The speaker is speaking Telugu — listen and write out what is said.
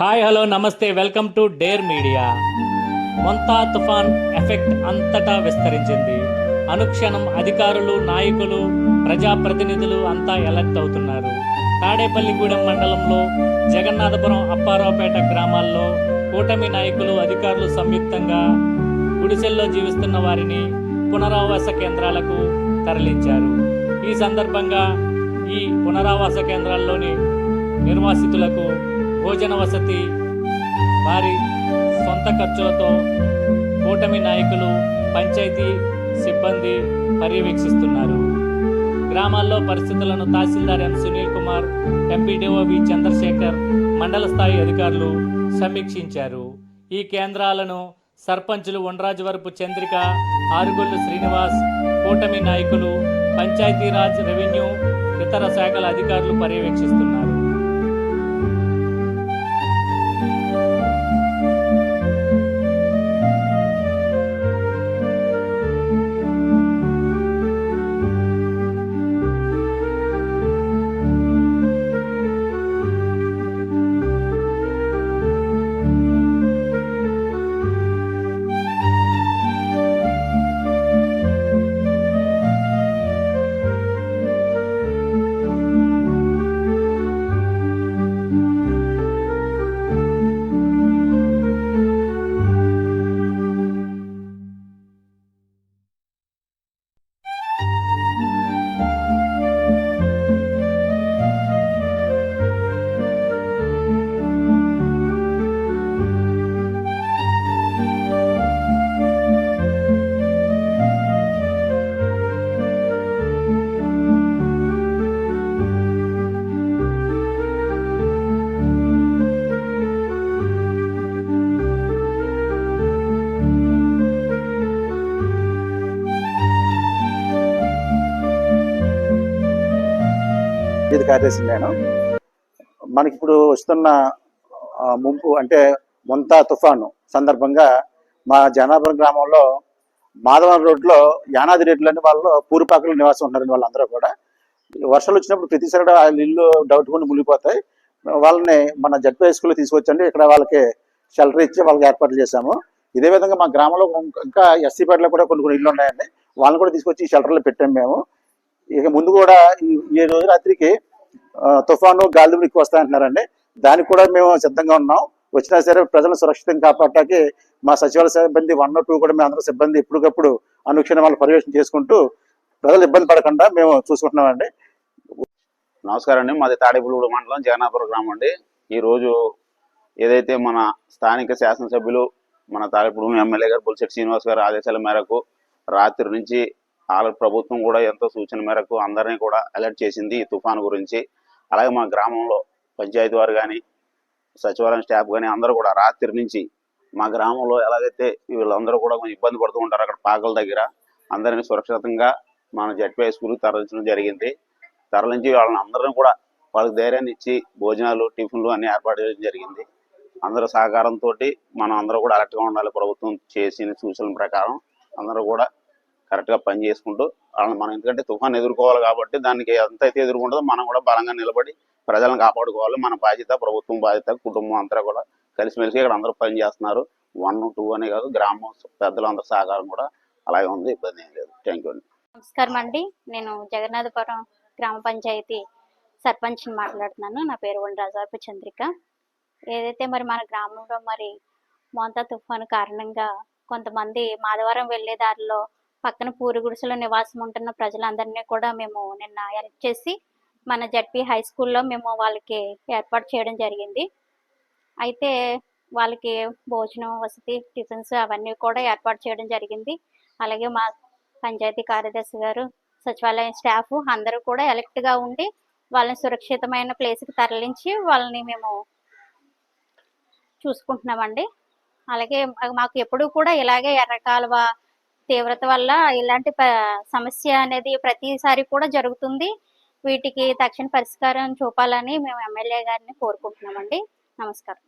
హాయ్ హలో నమస్తే welcome to Dare Media. Montha తుఫాన్ ఎఫెక్ట్ అంతటా విస్తరించింది. అనుక్షణం అధికారులు నాయకులు ప్రజాప్రతినిధులు అంతా ఎలర్ట్ అవుతున్నారు. తాడేపల్లిగూడెం మండలంలో జగన్నాథపురం అప్పారావుపేట గ్రామాల్లో కూటమి నాయకులు అధికారులు సంయుక్తంగా గుడిసెల్లో జీవిస్తున్న వారిని పునరావాస కేంద్రాలకు తరలించారు. ఈ సందర్భంగా ఈ పునరావాస కేంద్రాల్లోని నిర్వాసితులకు భోజన వసతి వారి సొంత ఖర్చులతో కూటమి నాయకులు పంచాయతీ సిబ్బంది పర్యవేక్షిస్తున్నారు. గ్రామాల్లో పరిస్థితులను తహసీల్దార్ M. Sunil Kumar MPDO V. Chandrasekhar మండల స్థాయి అధికారులు సమీక్షించారు. ఈ కేంద్రాలను సర్పంచులు వనరాజవరపు చంద్రిక ఆరుగుళ్ళు శ్రీనివాస్ కూటమి నాయకులు పంచాయతీరాజ్ రెవెన్యూ ఇతర శాఖల అధికారులు పర్యవేక్షిస్తున్నారు. కార్యదర్శి నేను మనకి ఇప్పుడు వస్తున్న ముంపు అంటే ముంతా తుఫాను సందర్భంగా మా జనాపురం గ్రామంలో మాధవరం రోడ్లో యానాది రెడ్లు అని వాళ్ళు పూర్వపాకులు నివాసం ఉన్నారని వాళ్ళందరూ కూడా. వర్షాలు వచ్చినప్పుడు ప్రతిసారి కూడా వాళ్ళ ఇల్లు డౌట్ కొని మునిగిపోతాయి. వాళ్ళని మన జడ్పీ స్కూల్లో తీసుకొచ్చండి. ఇక్కడ వాళ్ళకి షెల్టర్ ఇచ్చి వాళ్ళకి ఏర్పాట్లు చేశాము. ఇదే విధంగా మా గ్రామంలో ఇంకా ఎస్సీపేటలో కూడా కొన్ని కొన్ని ఇల్లు ఉన్నాయండి. వాళ్ళని కూడా తీసుకొచ్చి ఈ షెల్టర్లో పెట్టాము మేము. ఇక ముందు కూడా ఈ- రోజు రాత్రికి తుఫాను గాలిదులు ఎక్కువ వస్తాయంటున్నారండి. దానికి కూడా మేము సిద్ధంగా ఉన్నాం. వచ్చినా సరే ప్రజలను సురక్షితంగా కాపాడటానికి మా సచివాలయ సిబ్బంది వన్ టూ కూడా మేము అందరూ సిబ్బంది ఎప్పటికప్పుడు అనుక్షణం వాళ్ళు పర్యవేక్షణ చేసుకుంటూ ప్రజలు ఇబ్బంది పడకుండా మేము చూసుకుంటున్నామండి. నమస్కారం అండి. మాది తాడేపులూడు మండలం జగన్నాపురం గ్రామం అండి. ఈరోజు ఏదైతే మన స్థానిక శాసనసభ్యులు మన తాడేపుడు ఎమ్మెల్యే గారు బొలిశెట్టి శ్రీనివాస్ గారి ఆదేశాల మేరకు రాత్రి నుంచి వాళ్ళ ప్రభుత్వం కూడా ఎంతో సూచన మేరకు అందరినీ కూడా అలర్ట్ చేసింది ఈ తుఫాను గురించి. అలాగే మా గ్రామంలో పంచాయతీ వారు కానీ సచివాలయం స్టాఫ్ కానీ అందరూ కూడా రాత్రి నుంచి మా గ్రామంలో ఎలాగైతే వీళ్ళందరూ కూడా కొంచెం ఇబ్బంది పడుతూ ఉంటారు అక్కడ పాకల దగ్గర అందరినీ సురక్షితంగా మన జడ్పీ స్కూల్కి తరలించడం జరిగింది. తరలించి వాళ్ళని అందరిని కూడా వాళ్ళకి ధైర్యాన్ని ఇచ్చి భోజనాలు టిఫిన్లు అన్ని ఏర్పాటు చేయడం జరిగింది. అందరి సహకారంతో మనం అందరూ కూడా అలర్ట్గా ఉండాలి ప్రభుత్వం చేసిన సూచనల ప్రకారం అందరూ కూడా కరెక్ట్గా పని చేసుకుంటూ వాళ్ళని మనం ఎందుకంటే తుఫాన్ ఎదుర్కోవాలి కాబట్టి దానికి ఎంత అయితే ఎదుర్కొంటుందో మనం కూడా బలంగా నిలబడి ప్రజలను కాపాడుకోవాలి. మన బాధ్యత ప్రభుత్వం బాధ్యత కుటుంబం అంతా కూడా కలిసిమెలిసి ఇక్కడ అందరూ పని చేస్తున్నారు. వన్ టూ అనే కాదు గ్రామం పెద్దలందరూ సహకారం కూడా అలాగే ఉంది. ఇబ్బంది ఏం లేదు. థ్యాంక్ యూ అండి. నమస్కారం అండి. నేను జగన్నాథపురం గ్రామ పంచాయతీ సర్పంచ్ని మాట్లాడుతున్నాను. నా పేరు వండరాజాపు చంద్రిక. ఏదైతే మరి మన గ్రామంలో మరి మోంతా తుఫాను కారణంగా కొంతమంది మాధవరం వెళ్ళే దారిలో పక్కన పూరి గుడిసెలో నివాసం ఉంటున్న ప్రజలందరినీ కూడా మేము నిన్న హెల్ప్ చేసి మన జడ్పీ హై స్కూల్లో మేము వాళ్ళకి ఏర్పాటు చేయడం జరిగింది. అయితే వాళ్ళకి భోజనం వసతి టిఫిన్స్ అవన్నీ కూడా ఏర్పాటు చేయడం జరిగింది. అలాగే మా పంచాయతీ కార్యదర్శి గారు సచివాలయం స్టాఫ్ అందరూ కూడా ఎలక్ట్గా ఉండి వాళ్ళని సురక్షితమైన ప్లేస్కి తరలించి వాళ్ళని మేము చూసుకుంటున్నామండి. అలాగే మాకు ఎప్పుడూ కూడా ఇలాగే ఎర్రకాలువ తీవ్రత వల్ల ఇలాంటి సమస్య అనేది ప్రతిసారి కూడా జరుగుతుంది. వీటికి తక్షణ పరిష్కారం చూపాలని మేము ఎమ్మెల్యే గారిని కోరుకుంటున్నామండి. నమస్కారం.